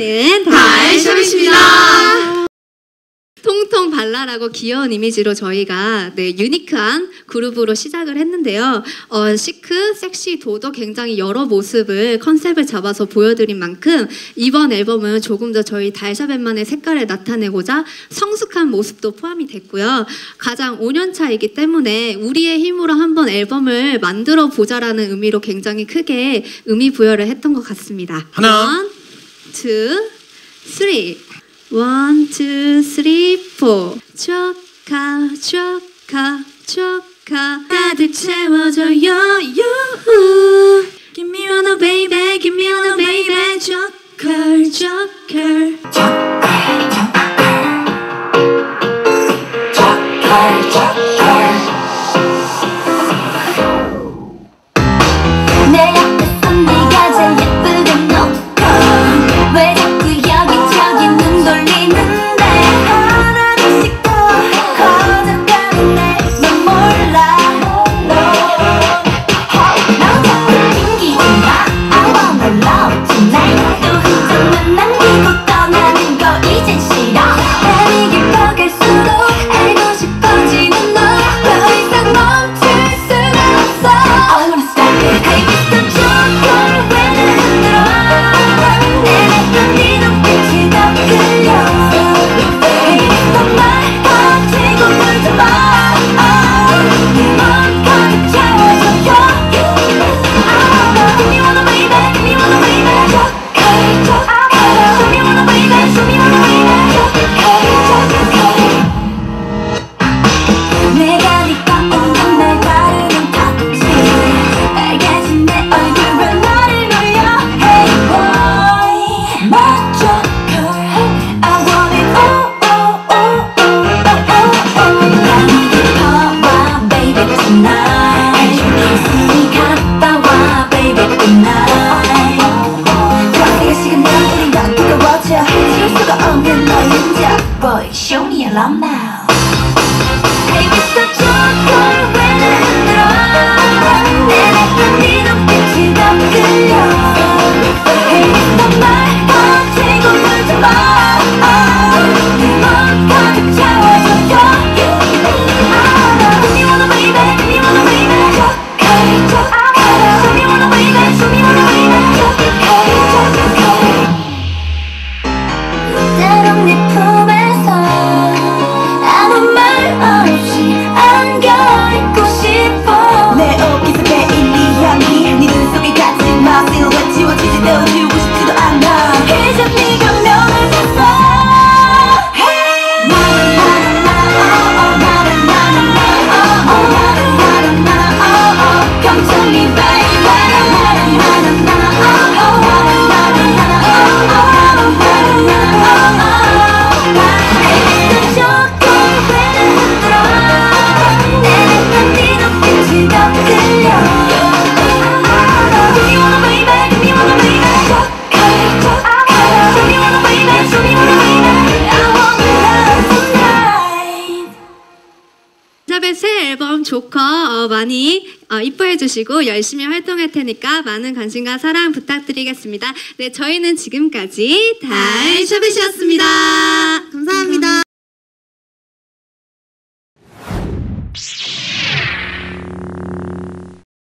저희는 달샤빗입니다. 통통 발랄하고 귀여운 이미지로 저희가 네, 유니크한 그룹으로 시작을 했는데요. 어, 시크, 섹시, 도도 굉장히 여러 모습을 컨셉을 잡아서 보여드린 만큼 이번 앨범은 조금 더 저희 달샤벳만의 색깔을 나타내고자 성숙한 모습도 포함이 됐고요. 가장 5년차이기 때문에 우리의 힘으로 한번 앨범을 만들어 보자라는 의미로 굉장히 크게 의미 부여를 했던 것 같습니다. 하나. Two, three. One, two, three, four. 조카, 조카, 조카. 가득 채워줘요, Colombo. 새 앨범 조커 어, 많이 어, 이뻐해 주시고 열심히 활동할 테니까 많은 관심과 사랑 부탁드리겠습니다. 네, 저희는 지금까지 달샤벳이었습니다. 감사합니다.